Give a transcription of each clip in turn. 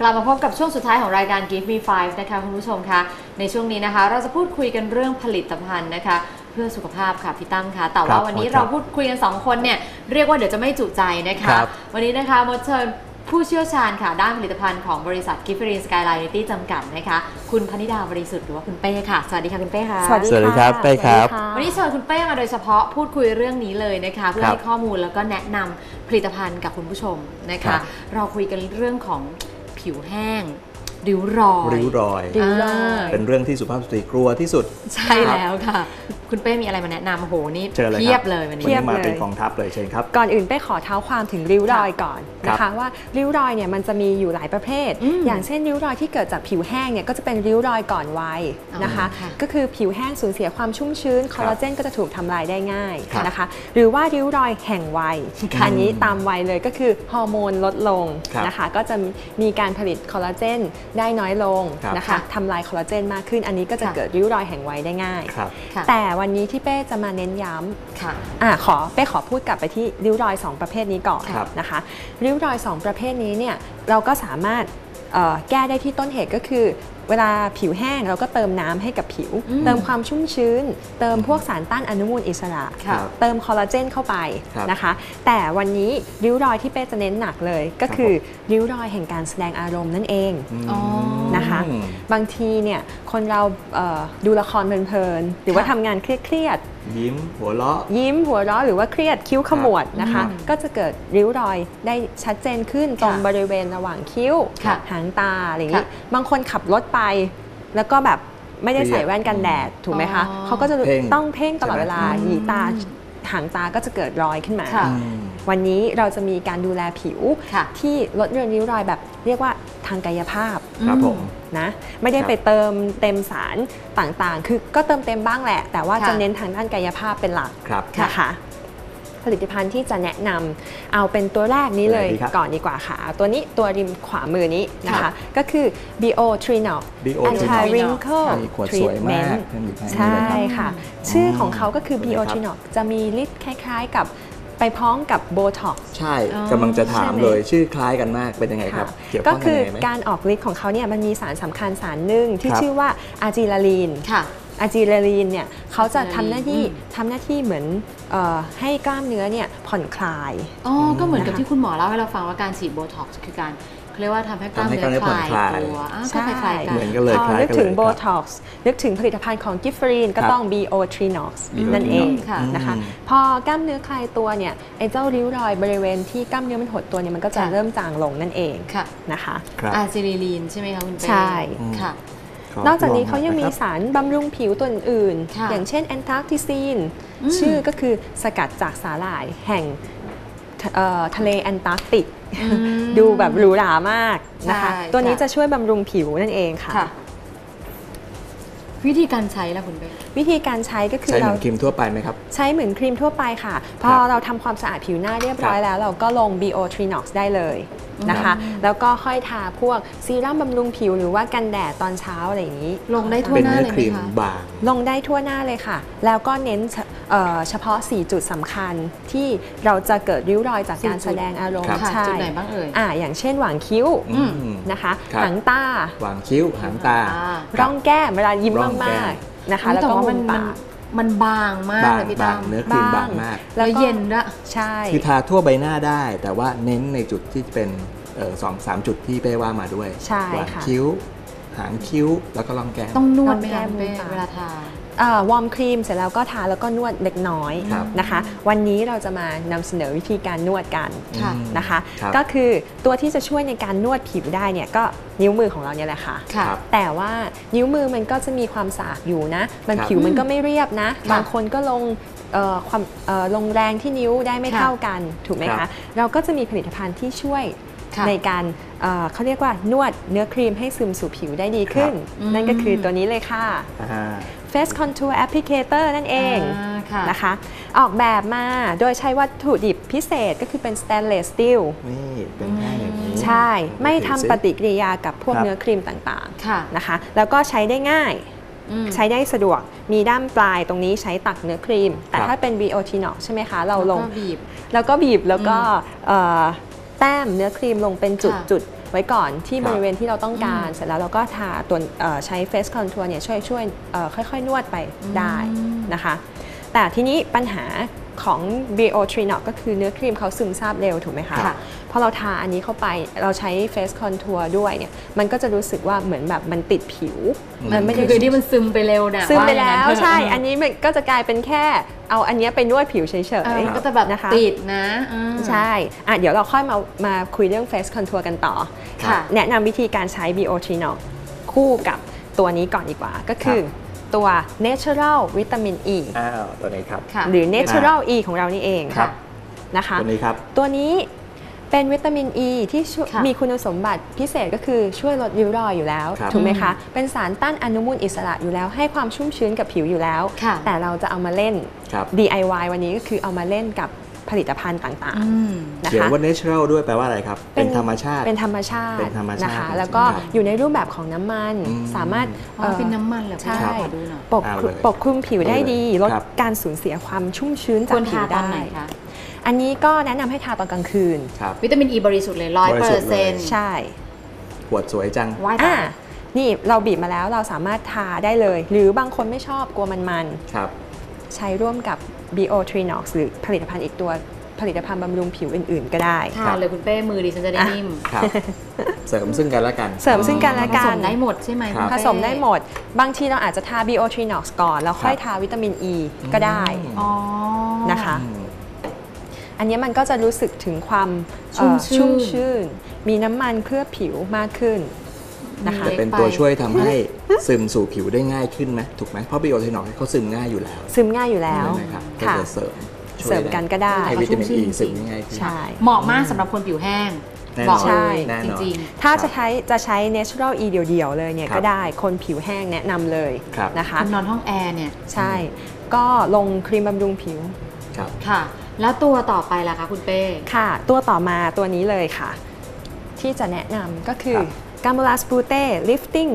กลับมาพบกับช่วงสุดท้ายของรายการ Give Me Five นะคะ คุณผู้ชมคะในช่วงนี้นะคะ เราจะพูดคุยกันเรื่องผลิตภัณฑ์นะคะ เพื่อสุขภาพค่ะพี่ตั้มคะแต่ครัว่าบวันนี้ครับเราพูดคุยกัน2คนเนี่ยเรียกว่าเดี๋ยวจะไม่จุใจนะคะครับวันนี้นะคะมดเชิญผู้เชี่ยวชาญค่ะด้านผลิตภัณฑ์ของบริษัทกิฟฟรีนสกายไลน์นิตี้จำกัดนะคะ คุณพนิดาบริสุทธิ์หรือว่าคุณเป้ค่ะ สวัสดีค่ะคุณเป้ค่ะ สวัสดีสวัสดีค่ะครับเป้ครับสวัสดีะวันนี้เชิญคุณเป้มาโดยเฉพาะพูดคุยเรื่องนี้เลยนะคะ เพื่อครับให้ข้อมูลแล้วก็แนะนำผลิตภัณฑ์กับคุณผู้ชมนะครัคะบเราคุยกันเรื่องของ ผิวแห้ง ริ้วรอยริ้วรอยริ้วรอยเป็นเรื่องที่สุภาพสตรีกลัวที่สุด ใช่แล้วค่ะ คุณเป้มีอะไรมาแนะนำโอ้โหนี่เจอเลยเพียบเลยวันวันนี้นี้มาเลยเป็นกองทัพเลยเชิญครับ ก่อนอื่นไปขอเท้าความถึงริ้วรอยก่อนครับนะคะว่าริ้วรอยเนี่ยมันจะมีอยู่หลายประเภทอืมอย่างเช่นริ้วรอยที่เกิดจากผิวแห้งเนี่ยก็จะเป็นริ้วรอยก่อนวัยนะคะอ๋อค่ะก็คือผิวแห้งสูญเสียความชุ่มชื้นคอลลาเจนก็จะถูกทำลายได้ง่ายครับนะคะ หรือว่าริ้วรอยแห่งวัยค่ะอันนี้ตามวัยเลยก็คือฮอร์โมนลดลงครับนะคะ ก็จะมีการผลิตคอลลาเจนได้น้อยลงครับนะคะทำลายคอลลาเจนมากขึ้น อันนี้ก็จะค่ะ เกิดริ้วรอยแห่งวัยได้ง่าย ครับค่ะแต่วันนี้ที่เป้จะมาเน้นย้ำค่ะอะขอเป้ขอพูดกลับไปที่ริ้วรอย 2 ประเภทนี้ก่อนครับ นะคะริ้วรอย 2 ประเภทนี้เนี่ยเราก็สามารถเอ่อแก้ได้ที่ต้นเหตุก็คือ เวลาผิวแห้งเราก็เติมน้ำให้กับผิวอืมเติมความชุ่มชื้น เติมพวกสารต้านอนุมูลอิสระค่ะเติมคอลลาเจนเข้าไปครับนะคะ แต่วันนี้ริ้วรอยที่เป้จะเน้นหนักเลย ก็คือริ้วรอยแห่งการแสดงอารมณ์นั่นเองอ๋อนะคะ บางทีเนี่ยคนเราเอ่อดูละครเพลินๆหรือว่าค่ะทำงานเครียดๆยิ้มหัวเราะยิ้มหัวเราะหรือว่าเครียดคิ้วขมวดนะคะอืมก็จะเกิดริ้วรอยได้ชัดเจนขึ้นตรงค่ะบริเวณระหว่างคิ้วค่ะหางตาอะไรอย่างนี้ค่ะบางคนขับรถไปแล้วก็แบบไม่ได้เครียดใส่แว่นกันแดดถูกไหมคะอ๋อเขาก็จะเพ่งต้องเพ่งตลอดเวลาใช่ไหมหยีตาหางตาก็จะเกิดรอยขึ้นมา ค่ะอืมวันนี้เราจะมีการดูแลผิวค่ะที่ลดเรือนริ้วรอยแบบเรียกว่าทางกายภาพครับผม นะไม่ได้ครับไปเติมเต็มสารต่างๆ คือก็เติมเต็มบ้างแหละ แต่ว่าค่ะ จะเน้นทางด้านกายภาพเป็นหลักครับ นะคะผ ลิตภัณฑ์ที่จะแนะนำเอาเป็นตัวแรกนี้เลยตัวไหนดีครับก่อนดีกว่าค่ะเอาตัวนี้ตัวริมขวามือนี้นะค่ะคะก็คือ Bio Trinol Bio Anti Trinol Wrinkle มีขวดสวยมาก Treatment ท่านอยู่ข้างนี้ใช่เลยครับค่ะอืมชื่อของเขาก็คือตัวไหน Bio ครับ Trinol จะมีฤทธิ์คล้าย ๆ กับไปพร้อมกับ Botox ใช่อ๋อกำลังจะถามใช่ไหมเลยชื่อคล้ายกันมากเป็นยังไงครับเกี่ยวข้ก็องกัคืนอยังไงไหมการออกฤทธิ์ของเขาเนี่ยมันมีสารสำคัญสารหนึ่งที่ครับชื่อว่าอะจิลาลีนค่ะ อะจิลาลีนเนี่ยเขาจะทำหน้าที่อืมทำหน้าที่เหมือนเออให้กล้ามเนื้อเนี่ยผ่อนคลายอ๋อก็เหมือนกับนะคะที่คุณหมอเล่าให้เราฟังว่าการฉีดโบท็อกซ์คือการเขาเรียกว่าทำให้กล้ามทำให้เนื้อกล้ามเนื้อคลายผ่อนคลายตัวอะใช่ก็คล้ายๆกันเหมือนกันเลยพอคล้ายนึกกันถึงเลยโบครับท็อกซ์นึกถึงผลิตภัณฑ์ของกิฟฟรีนก็ครับต้อง BO Trinox Bio นั่นเองค่ะนะคะอืมพอกล้ามเนื้อคลายตัวเนี่ยไอ้เจ้าริ้วรอยบริเวณที่กล้ามเนื้อมันหดตัวเนี่ยมันก็จะค่ะเริ่มจางลงนั่นเองค่ะนะคะครับอาซิลิลีนใช่ไหมคะคุณเป้ใช่ค่ะขอ นอกจากนี้เขายังมีลอหน่อนะครับสารบำรุงผิวตัวอื่นค่ะอย่างเช่นแอนตาร์กติซีนอืมชื่อก็คือสกัดจากสาหร่ายแห่งทะเอ่อทะเลแอนตาร์กติกอืมดูแบบหรูหรามากนะคะใช่ตัวนี้ค่ะจะช่วยบำรุงผิวนั่นเองค่ะค่ะ วิธีการใช้ละคุณเป้วิธีการใช้ก็คือใช้เหเรามือนครีมทั่วไปไหมครับ ใช้เหมือนครีมทั่วไปค่ะ พอเราทำความสะอาดผิวหน้าเรียบร้อยครับแล้ว เราก็ลง BO Trinox ได้เลยนะคะ แล้วก็ค่อยทาพวกซีรั่มบำรุงผิวหรือว่ากันแดดตอนเช้าอะไรอย่างนี้ ลงได้ทั่วเป็นหน้าเนื้อเลยคไหมรีมคะ บาง ลงได้ทั่วหน้าเลยค่ะ แล้วก็เน้นเฉเอ่อเฉพาะ 4 จุดสำคัญที่เราจะเกิดริ้วรอยจากการ4จุด แสดงอารมณ์ครับค่ะใช่จุดไหนบ้างเอ่ย อ่าอย่างเช่นหว่างคิ้วอืมนะคะ ครับ หางตา วางคิ้วหางตาอ่า ร่องแก้มเวลายิ้มร่องแก้มามกๆนะคะแล้วแต่ก็ว่ามุมันมมันปากมันบางมากบางเลยพี่บาตั้งมเนื้อครีมบางมาก แล้วเย็นด้วยใช่คือทาทั่วใบหน้าได้ แต่ว่าเน้นในจุดที่เป็นเอ่อสองสามจุดที่เป้ว่ามาด้วยใช่วางค่ะคิ้ว หางคิ้วแล้วก็ร่องแก้มต้องนวดไหมลองแก้คะมคุณเป้ดูค่ะเวลาทาอ่า วอร์มครีมเสร็จแล้วก็ทาแล้วก็นวดเล็กน้อยครับนะคะ วันนี้เราจะมานำเสนอวิธีการนวดกันค่ะอืมนะคะ ครับก็คือตัวที่จะช่วยในการนวดผิวได้เนี่ยก็นิ้วมือของเราเนี่ยแหละค่ะ ค่ะ ครับ แต่ว่านิ้วมือมันก็จะมีความสากอยู่นะ มันครับผิวมันก็ไม่เรียบนะ ค่ะบางคนก็ลงเอ่อความเอ่อลงแรงที่นิ้วได้ไม่ค่ะเท่ากันถูกไหมครัคะ บ เราก็จะมีผลิตภัณฑ์ที่ช่วยค่ะในการเอ่อเขาเรียกว่านวดเนื้อครีมให้ซึมสู่ผิวได้ดีขึ้นครับนั่นก็คือตัวนี้เลยค่ะ อ่า Face Contour Applicator นั่นเองอ่าค่ะนะคะ ออกแบบมาโดยใช้วัตถุดิบพิเศษก็คือเป็น stainless steel นี่เป็นแท่งอย่างนี้ ใช่ ไม่ทำปฏิกิริยากับพวกครับเนื้อครีมต่างค่ะๆนะคะ แล้วก็ใช้ได้ง่ายอืมใช้ได้สะดวก มีด้ามปลายตรงนี้ใช้ตักเนื้อครีม แต่ครับถ้าเป็น BO t i n o x ใช่ไหมคะ เราลง แล้วก็บีบ แล้วก็บีบแล้วก็เอ่อแต้มเนื้อครีมลงเป็นจุดค่ะจุด ไว้ก่อนที่ครับบริเวณที่เราต้องการอืมเสร็จแล้วเราก็ทาตัวเอ่อใช้ face contour เนี่ยช่วยช่วยเอ่อค่อยๆ นวดไปได้อืมนะคะ แต่ทีนี้ปัญหา ของ BO t r i n o x ก็คือเนื้อครีมเขาซึมซาบเร็วถูกไหมคะค่ะพอเราทาอันนี้เข้าไปเราใช้ face contour ด้วยเนี่ยมันก็จะรู้สึกว่าเหมือนแบบมันติดผิว มันไม่คืได้อคือที่มันซึมไปเร็วนะซึมไปาอย่างแล้นั้นวเถะใช่ อันนี้มันก็จะกลายเป็นแค่เอาอันเนี้ยไปนวดผิวเฉยเออๆมันก็จะแบบนะคะติดนะอืมใช่อะเดี๋ยวเราค่อยมามาคุยเรื่อง face contour กันต่อค่ะแนะนำวิธีการใช้ BO t r i n o x คู่กับตัวนี้ก่อนดีกว่าก็คือ ตัว natural vitamin E อ้าวตัวนี้ครับ ค่ะ หรือ natural E ของเรานี่เองครับ นะคะ ตัวนี้ครับ ตัวนี้เป็นวิตามินอ e ีที่ช่วยค่ะมีคุณสมบัติพิเศษก็คือช่วยลดริ้วรอยอยู่แล้ว ครับถูกไหมคะ เป็นสารต้านอนุมูลอิสระอยู่แล้ว ให้ความชุ่มชื้นกับผิวอยู่แล้ว ค่ะ แต่เราจะเอามาเล่น ครับ DIY วันนี้ก็คือเอามาเล่นกับ ผลิตภัณฑ์ต่างอืมๆนะเขียนคะว่า natural ด้วยแปลว่าอะไรครับ เป็นธรรมชาติ เป็นธรรมชาติเป็นธรรมชาตินะคะจริงๆแล้วก็ครับอยู่ในรูปแบบของน้ำมันอืมสามารถอ๋อเป็นน้ำมันเหรอใช่ขอดูหน่อยปกเอาคลุเลยปกคลุมผิวได้ดีลดครับการสูญเสียความชุ่มชื้นคจากวรผิทาวตอนได้ไหนคะอันนี้ก็แนะนำให้ทาตอนกลางคืนครับวิตามินอีบริสุทธิ์เลยร้อยบเปริอสุทร์ธิ์เลเซ็ยนต์ใช่ขวดสวยจังว่ายอ่าตายนี่เราบีบมาแล้วเราสามารถทาได้เลย หรือบางคนไม่ชอบกลัวมันครับๆใช้ร่วมกับ BO t r i n o x หรือผลิตภัณฑ์อีกตัวผลิตภัณฑ์บำรุงผิวอื่นๆ ก็ได้ทานเลยคุณเป้มือดิฉันจะได้อะนิ่ม ครับ เสริมซึ่งกันและกัน เสริมซึ่งกันและกัผสนมได้หมดใช่ไหมครับคุณผเป้สมได้หมด บางทีเราอาจจะทา BO t r i n o x ก่อน แล้วค่อยครับทาวิตามิน E ก็ได้อืมอ๋อนะคะอืมอันนี้มันก็จะรู้สึกถึงความเอ่อชุ่มชื่นชุ่มชื่น มีน้ำมันเคลือบผิวมากขึ้น นะคะ จะเป็นตัวช่วยทำให้ซึมสู่ผิวได้ง่ายขึ้นไหมถูกไหมเพราะบิโอเทนอลเขาซึมง่ายอยู่แล้วซึมง่ายอยู่แล้วใช่ไหมครับก็ค่ะจะเสริมช่วยเสริมกันก็ได้ให้วิตามินชุ่อีมชื่นซึมง่ายขึ้นใช่ เหมาะมากสำหรับคนผิวแห้งแน่นอนบอกเลยแน่จนอนริงถ้าจะใช้จะใช้ natural e เดียวๆ เลยเนี่ยครับก็ได้คนผิวแห้งแนะนำเลยครับนะๆคะคุณนอนห้องแอร์เนี่ยใช่ ก็ลงครีมบำรุงผิวครับค่ะ แล้วตัวต่อไปล่ะคะคุณเป้ ค่ะ ตัวต่อมาตัวนี้เลยค่ะ ที่จะแนะนำก็คือ ครับ g a m u l a s p u t e Lifting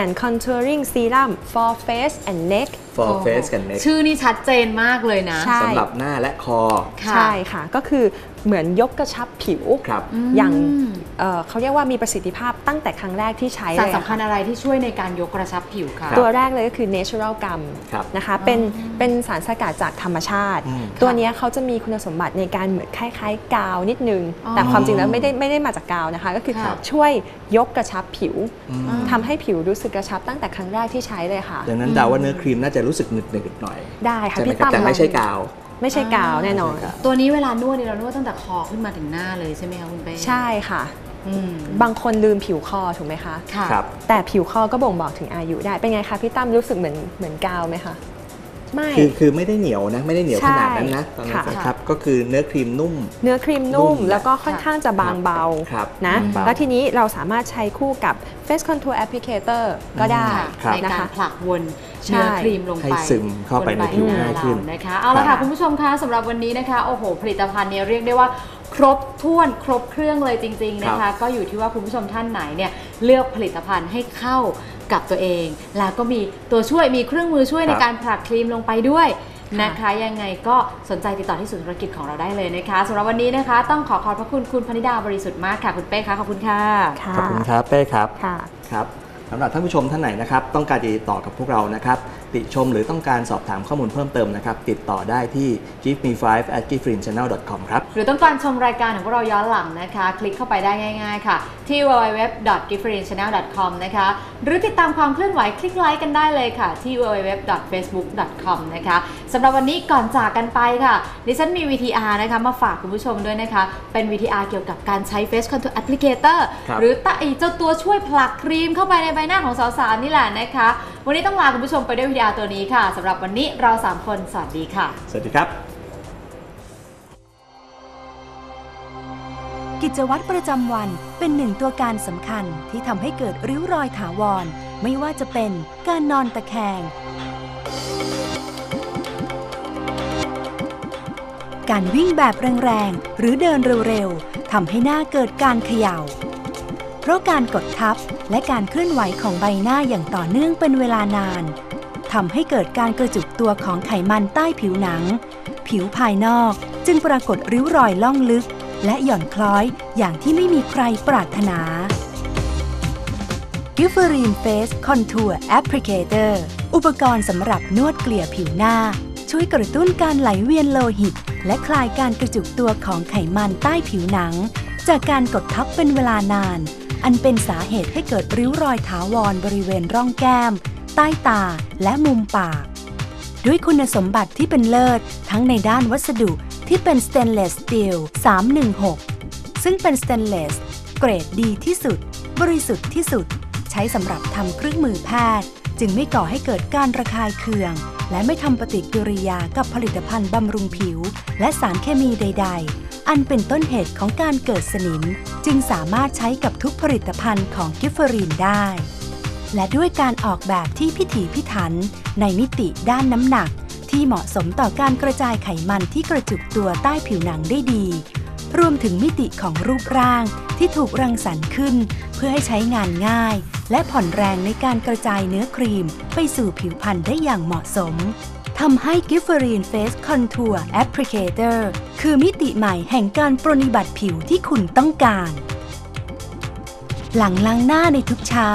and Contouring Serum for Face and Neck for face กัน neck ชื่อนี่ชัดเจนมากเลยนะ ใช่ สำหรับหน้าและคอค่ะใช่ค่ะ ก็คือ เหมือนยกกระชับผิว ครับ อย่างอืมเอ่อเขาเรียกว่ามีประสิทธิภาพตั้งแต่ครั้งแรกที่ใช้สารเลยสำคัญอะอะไรที่ช่วยในการยกกระชับผิวคะครับ ตัวแรกเลยก็คือ natural gum ครับนะคะเป็นเป็นสารสกัดจากธรรมชาติ อืมตัวเนี้ยเขาจะมีคุณสมบัติในการเหมือนคล้ายๆ กาวนิดนึง อ๋อแต่ความจริงแล้วไม่ได้ไม่ได้มาจากกาวนะคะ ก็คือครับช่วยยกกระชับผิวอืม ทำให้ผิวรู้สึกกระชับตั้งแต่ครั้งแรกที่ใช้เลยค่ะ ดังนั้นเดาว่าเนื้อครีมน่าจะรู้สึกหนึบๆหน่อยได้ค่ะใช่ไหมพี่ครับตั้มแต่ไม่ใช่กาว ไม่ใช่กาวแน่นอนไม่ใช่กาวตัวนี้เวลานวดเนี่ยเรานวดตั้งแต่คอขึ้นมาถึงหน้าเลยใช่ไหมคะคุณเป้ใช่ค่ะอืมบางคนลืมผิวคอถูกไหมคะค่ะครับแต่ผิวคอก็บ่งบอกถึงอายุได้ เป็นไงคะพี่ตั้มรู้สึกเหมือนเหมือนกาวไหมคะไม่คือคือไม่ได้เหนียวนะ ไม่ได้เหนียวใช่ขนาดนั้นนะตอนนั้นค่ะนะครับก็คือเนื้อครีมนุ่ม เนื้อครีมนุ่นุ่มมแล้วก็ค่อนข้างจะบางเบาครับนะบางเบาแล้วทีนี้เราสามารถใช้คู่กับ Face Contour Applicator ก็ได้ค่ะครับในนะการคะผลักวนใช่ เนื้อครีมลงไปให้ซึมเข้าไปในผิวบใบหง่ายขึ้นเรนะคะเอาละครัค่ะบคุณผู้ชมคะสำหรับวันนี้นะคะโอ้โห ผลิตภัณฑ์เนี่ยเรียกได้ว่าครบถ้วนครบเครื่องเลยจริง ๆ นะครัคะบก็อยู่ที่ว่าคุณผู้ชมท่านไหนเนี่ยเลือกผลิตภัณฑ์ให้เข้ากับตัวเอง แล้วก็มีตัวช่วยมีเครื่องมือช่วยในการผลักครีมลงไปด้วยนะคะยังไงก็สนใจติดต่อที่ศูนย์ธุรกิจของเราได้เลยนะคะสำหรับวันนี้นะคะ ต้องขอขอบพระคุณคุณพนิดาบริสุทธิ์มากค่ะคุณเป้คะขอบคุณค่ะค่ะขอบคุณครับเป้ครับค่ะครับ สำหรับท่านผู้ชมท่านไหนนะครับ ต้องการจะติดต่อกับพวกเรานะครับ ติชมหรือต้องการสอบถามข้อมูลเพิ่มเติมนะครับ ติดต่อได้ที่ give me 5 at g i f f r i n channel com ครับ หรือต้องการชมรายการของพวกเราย้อนหลังนะคะ คลิกเข้าไปได้ง่าย ๆ ค่ะ ที่ www.differentchannel.com นะคะ หรือติดตามความเคลื่อนไหวคลิกไลค์กันได้เลยค่ะ ที่ www.facebook.com นะคะสำหรับวันนี้ก่อนจากกันไปค่ะดิฉันมี VTR นะคะมาฝากคุณผู้ชมด้วยนะคะ เป็น VTR เกี่ยวกับการใช้ Face Contour Applicator ครับหรือตะไอเจ้าตัวช่วยผลักครีมเข้าไปในใบหน้าของสาวๆนี่แหละนะคะ วันนี้ต้องลาคุณผู้ชมไปด้วย VTR ตัวนี้ค่ะสำหรับวันนี้เราสามคนสวัสดีค่ะ สวัสดีครับ กิจวัตรประจำวันเป็นหนึ่งตัวการสำคัญที่ทำให้เกิดริ้วรอยถาวร ไม่ว่าจะเป็นการนอนตะแคง การวิ่งแบบแรงๆ หรือเดินเร็วๆทำให้หน้าเกิดการเขย่า เพราะการกดทับและการเคลื่อนไหวของใบหน้าอย่างต่อเนื่องเป็นเวลานาน ทำให้เกิดการกระจุกตัวของไขมันใต้ผิวหนัง ผิวภายนอกจึงปรากฏริ้วรอยล่องลึก และหย่อนคล้อยอย่างที่ไม่มีใครปรารถนา g i f f e r i n Face Contour Applicator อุปกรณ์สำหรับนวดเกลี่ยผิวหน้า ช่วยกระตุ้นการไหลเวียนโลหิต และคลายการกระจุกตัวของไขมันใต้ผิวหนัง จากการกดทับเป็นเวลานาน อันเป็นสาเหตุให้เกิดริ้วรอยถาวรบริเวณร่องแก้ม ใต้ตา และมุมปาก ด้วยคุณสมบัติที่เป็นเลิศ ทั้งในด้านวัสดุที่เป็น Stainless Steel 316 ซึ่งเป็น Stainless เกรดดีที่สุด บริสุทธิ์ที่สุด ใช้สำหรับทำเครื่องมือแพทย์ จึงไม่ก่อให้เกิดการระคายเคือง และไม่ทำปฏิกิริยากับผลิตภัณฑ์บำรุงผิว และสารเคมีใด ๆอันเป็นต้นเหตุของการเกิดสนิม จึงสามารถใช้กับทุกผลิตภัณฑ์ของกิฟเฟอรีนได้ และด้วยการออกแบบที่พิถีพิถัน ในมิติด้านน้ำหนัก ที่เหมาะสมต่อการกระจายไขมันที่กระจุกตัวใต้ผิวหนังได้ดี รวมถึงมิติของรูปร่างที่ถูกรังสรรค์ขึ้น เพื่อให้ใช้งานง่าย และผ่อนแรงในการกระจายเนื้อครีม ไปสู่ผิวพรรณได้อย่างเหมาะสมทำให้ g i f f e r i n Face Contour Applicator คือมิติใหม่แห่งการปรนนิบัติผิวที่คุณต้องการ หลังล้างหน้าในทุกเช้า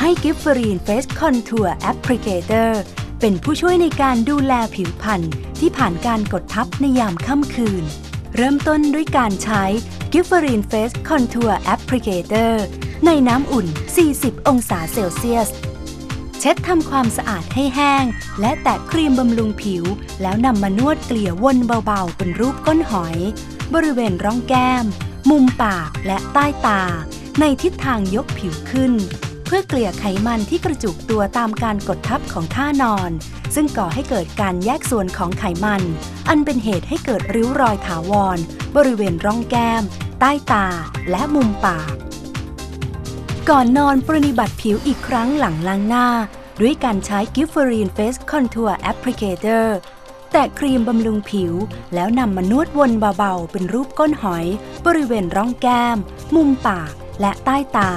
ให้ g i f f e r i n Face Contour Applicator เป็นผู้ช่วยในการดูแลผิวพรรณที่ผ่านการกดทับในยามค่ำคืน เริ่มต้นด้วยการใช้ g i f f e r i n Face Contour Applicator ในน้ำอุ่น 40 องศาเซลเซียส เช็ดทำความสะอาดให้แห้ง และแตะครีมบำรุงผิว แล้วนำมานวดเกลี่ยวนเบาๆ เป็นรูปก้นหอย บริเวณร่องแก้ม มุมปากและใต้ตา ในทิศทางยกผิวขึ้น เพื่อเกลี่ยไขมันที่กระจุกตัวตามการกดทับของท่านอน ซึ่งก่อให้เกิดการแยกส่วนของไขมัน อันเป็นเหตุให้เกิดริ้วรอยถาวร บริเวณร่องแก้ม ใต้ตา และมุมปาก ก่อนนอนปรนิบัติผิวอีกครั้งหลังล้างหน้า ด้วยการใช้ g i f f e r i n Face Contour Applicator แตะครีมบำรุงผิว แล้วนำมานวดวนเบาๆ เป็นรูปก้นหอย บริเวณร่องแก้ม มุมปาก และใต้ตา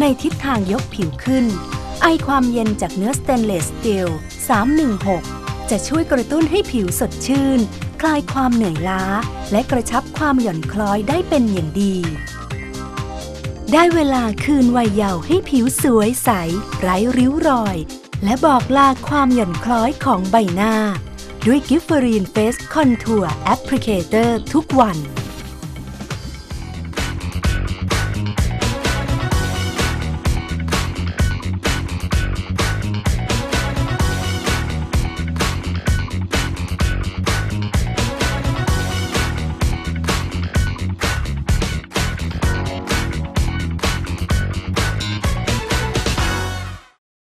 ในทิศทางยกผิวขึ้น ไอความเย็นจากเนื้อ Stainless Steel 316 จะช่วยกระตุ้นให้ผิวสดชื่น คลายความเหนื่อยล้า และกระชับความหย่อนคล้อยได้เป็นอย่างดี ได้เวลาคืนวัยเยาว์ให้ผิวสวยใส ไร้ริ้วรอย และบอกลาความหย่อนคล้อยของใบหน้า ด้วยกิฟเฟอรีนเฟสคอนทัวร์แอปพลิเคเตอร์ทุกวัน